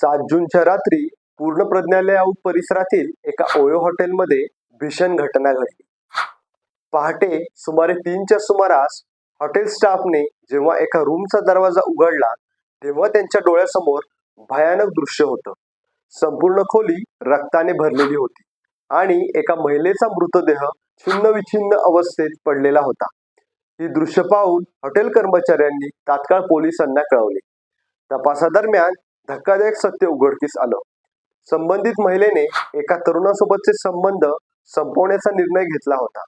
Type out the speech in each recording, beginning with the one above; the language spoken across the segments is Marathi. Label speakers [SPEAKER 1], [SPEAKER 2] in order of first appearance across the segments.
[SPEAKER 1] सात जूनच्या रात्री पूर्ण प्रज्ञालय परिसरातील एका ओयो हॉटेलमध्ये भीषण घटना घडली. पहाटे सुमारे तीनच्या सुमारास हॉटेल स्टाफने जेव्हा एका रूमचा दरवाजा उघडला तेव्हा त्यांच्या डोळ्यासमोर भयानक दृश्य होतं. संपूर्ण खोली रक्ताने भरलेली होती आणि एका महिलेचा मृतदेह छिन्न विछिन्न अवस्थेत पडलेला होता. ही दृश्य पाहून हॉटेल कर्मचाऱ्यांनी तात्काळ पोलिसांना कळवले. तपासादरम्यान धक्कादायक सत्य उघडकीस आलं. संबंधित महिलेने एका तरुणासोबतचे संबंध संपवण्याचा निर्णय घेतला होता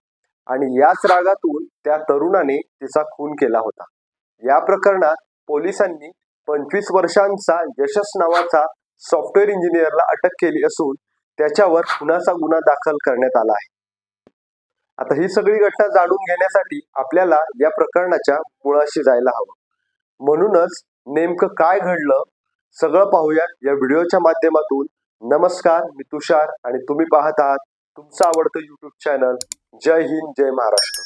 [SPEAKER 1] आणि याच रागातून त्या तरुणाने तिचा खून केला होता. या प्रकरणात पोलिसांनी पंचवीस वर्षांचा यशस नावाचा सॉफ्टवेअर इंजिनियरला अटक केली असून त्याच्यावर खुनाचा गुन्हा दाखल करण्यात आला आहे. आता ही सगळी घटना जाणून घेण्यासाठी आपल्याला या प्रकरणाच्या मुळाशी जायला हवं. म्हणूनच नेमकं काय घडलं सगळं पाहूया या व्हिडिओच्या माध्यमातून. नमस्कार मी तुषार आणि तुम्ही पाहत आहात तुमचं आवडतं युट्यूब चॅनल जय हिंद जय महाराष्ट्र.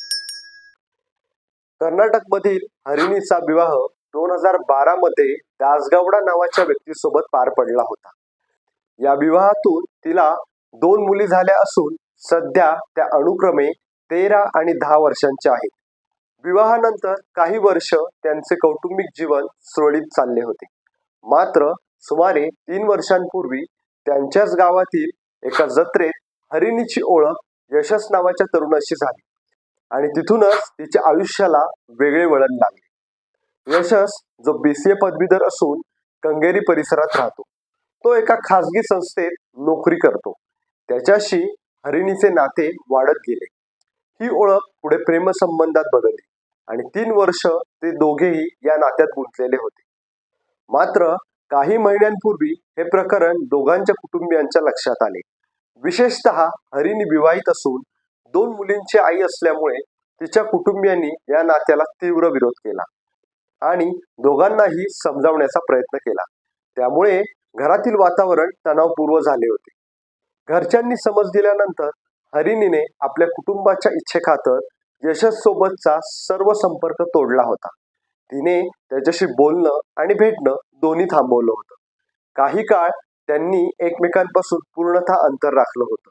[SPEAKER 1] कर्नाटक मधील हरिणीचा विवाह दोन हजार बारा मध्ये दासगावडा नावाच्या व्यक्तीसोबत पार पडला होता. या विवाहातून तिला दोन मुली झाल्या असून सध्या त्या अनुक्रमे तेरा आणि दहा वर्षांच्या आहेत. विवाहानंतर काही वर्ष त्यांचे कौटुंबिक जीवन सुरळीत चालले होते. मात्र सुमारे तीन वर्षांपूर्वी त्यांच्याच गावातील एका जत्रेत हरिणीची ओळख यशस नावाच्या तरुणाशी झाली आणि तिथूनच तिच्या आयुष्याला वेगळे वळण लागले. यशस जो बीसीए पदवीधर असून कंगेरी परिसरात राहतो. तो एका खासगी संस्थेत नोकरी करतो. त्याच्याशी हरिणीचे नाते वाढत गेले. ही ओळख पुढे प्रेमसंबंधात बदलली आणि तीन वर्ष ते दोघेही या नात्यात गुंतलेले होते. मात्र काही महिन्यांपूर्वी हे प्रकरण दोघांच्या कुटुंबियांच्या लक्षात आले. विशेषतः हरिणी विवाहित असून दोन मुलींची आई असल्यामुळे तिच्या कुटुंबियांनी या नात्याला तीव्र विरोध केला आणि दोघांनाही समजावण्याचा प्रयत्न केला. त्यामुळे घरातील वातावरण तणावपूर्व झाले होते. घरच्यांनी समज दिल्यानंतर हरिणीने आपल्या कुटुंबाच्या इच्छेखातर यशस सोबतचा सर्व संपर्क तोडला होता. तिने त्याच्याशी बोलणं आणि भेटणं दोन्ही थांबवलं होतं. काही काळ त्यांनी एकमेकांपासून पूर्णतः अंतर राखलं होतं.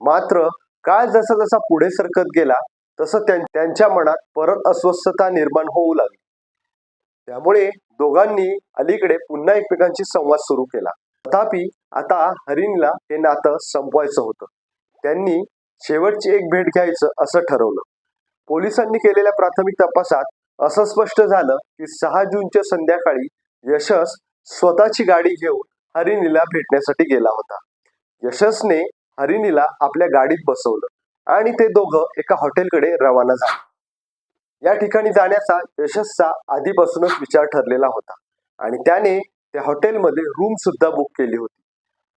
[SPEAKER 1] मात्र काळ जसा जसा पुढे सरकत गेला तसं त्यांच्या मनात परत अस्वस्थता निर्माण होऊ लागली. त्यामुळे दोघांनी अलीकडे पुन्हा एकमेकांशी संवाद सुरू केला. तथापि आता हरिणला हे नातं संपवायचं होतं. त्यांनी शेवटची एक भेट घ्यायचं असं ठरवलं. पोलिसांनी केलेल्या प्राथमिक तपासात असं स्पष्ट झालं की सहा जूनच्या संध्याकाळी यशस स्वतःची गाडी घेऊन हरिणीला भेटण्यासाठी गेला होता. यशसने हरिणीला आपल्या गाडीत बसवलं आणि ते दोघं एका हॉटेलकडे रवाना झाले. या ठिकाणी जाण्याचा यशसचा आधीपासूनच विचार ठरलेला होता आणि त्याने त्या हॉटेलमध्ये रूम सुद्धा बुक केली होती.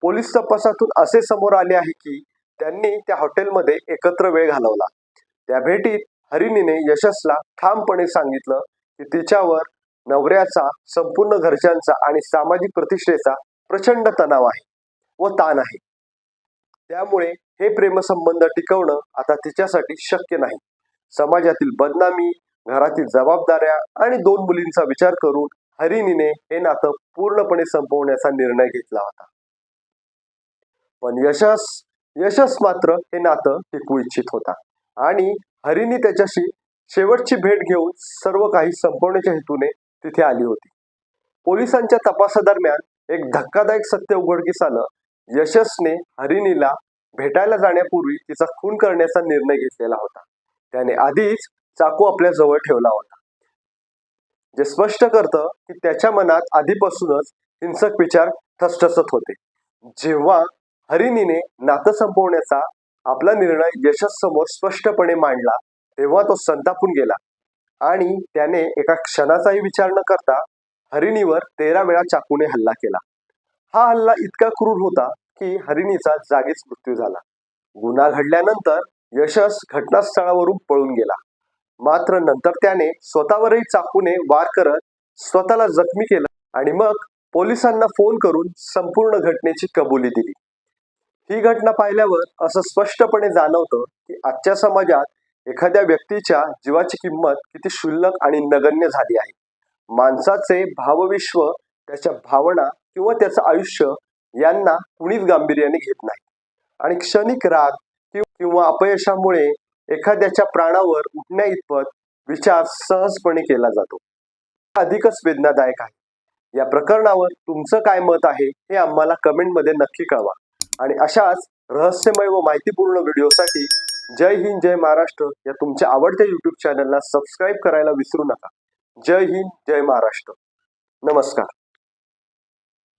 [SPEAKER 1] पोलीस तपासातून असे समोर आले आहे की त्यांनी त्या हॉटेलमध्ये एकत्र वेळ घालवला. त्या भेटीत हरिणीने यशसला ठामपणे सांगितलं की तिच्यावर नवऱ्याचा संपूर्ण घरच्यांचा आणि सामाजिक प्रतिष्ठेचा प्रचंड तणाव आहे व ताण आहे. त्यामुळे हे प्रेमसंबंध टिकवणं आता तिच्यासाठी शक्य नाही. समाजातील बदनामी घरातील जबाबदाऱ्या आणि दोन मुलींचा विचार करून हरिणीने हे नातं पूर्णपणे संपवण्याचा निर्णय घेतला होता. पण यशस यशस मात्र हे नातं टिकवू इच्छित होता आणि हरिणी त्याच्याशी शेवटची भेट घेऊन सर्व काही संपवण्याच्या हेतूने तिथे आली होती. पोलिसांच्या तपासादरम्यान एक धक्कादायक सत्य उघडकीस आलं यशसने हरिणीला भेटायला जाण्यापूर्वी तिचा खून करण्याचा निर्णय घेतलेला होता. त्याने आधीच चाकू आपल्या जवळ ठेवला होता. जे स्पष्ट करतं की त्याच्या मनात आधीपासूनच हिंसक विचार ठसठसत होते. जेव्हा हरिणीने नातं संपवण्याचा आपला निर्णय यशस समोर स्पष्टपणे मांडला तेव्हा तो संतापून गेला. आणि त्याने एका क्षणाचाही विचार न करता हरिणीवर तेरा वेळा चाकूने हल्ला केला. हा हल्ला इतका क्रूर होता की हरिणीचा जागीच मृत्यू झाला. गुन्हा घडल्यानंतर यशस घटनास्थळावरून पळून गेला. मात्र नंतर त्याने स्वतःवरही चाकूने वार करत स्वतःला जखमी केलं आणि मग पोलिसांना फोन करून संपूर्ण घटनेची कबुली दिली. ही घटना पाहिल्यावर असं स्पष्टपणे जाणवतं की आजच्या समाजात एखाद्या व्यक्तीच्या जीवाची किंमत किती क्षुल्लक आणि नगण्य झाली आहे. माणसाचे भावविश्व त्याच्या भावना किंवा त्याचं आयुष्य यांना कुणीच गांभीर्याने घेत नाही. आणि क्षणिक राग किंवा अपयशामुळे एखाद्याच्या प्राणावर उठण्या इतपत विचार सहजपणे केला जातो. अधिकच वेदनादायक आहे. या प्रकरणावर तुमचं काय मत आहे हे आम्हाला कमेंटमध्ये नक्की कळवा. आणि अशाच रहस्यमय व माहितीपूर्ण व्हिडिओसाठी जय हिंद जय महाराष्ट्र या तुमच्या आवडत्या युट्यूब चॅनलला सबस्क्राईब करायला विसरू नका. जय हिंद जय महाराष्ट्र. नमस्कार.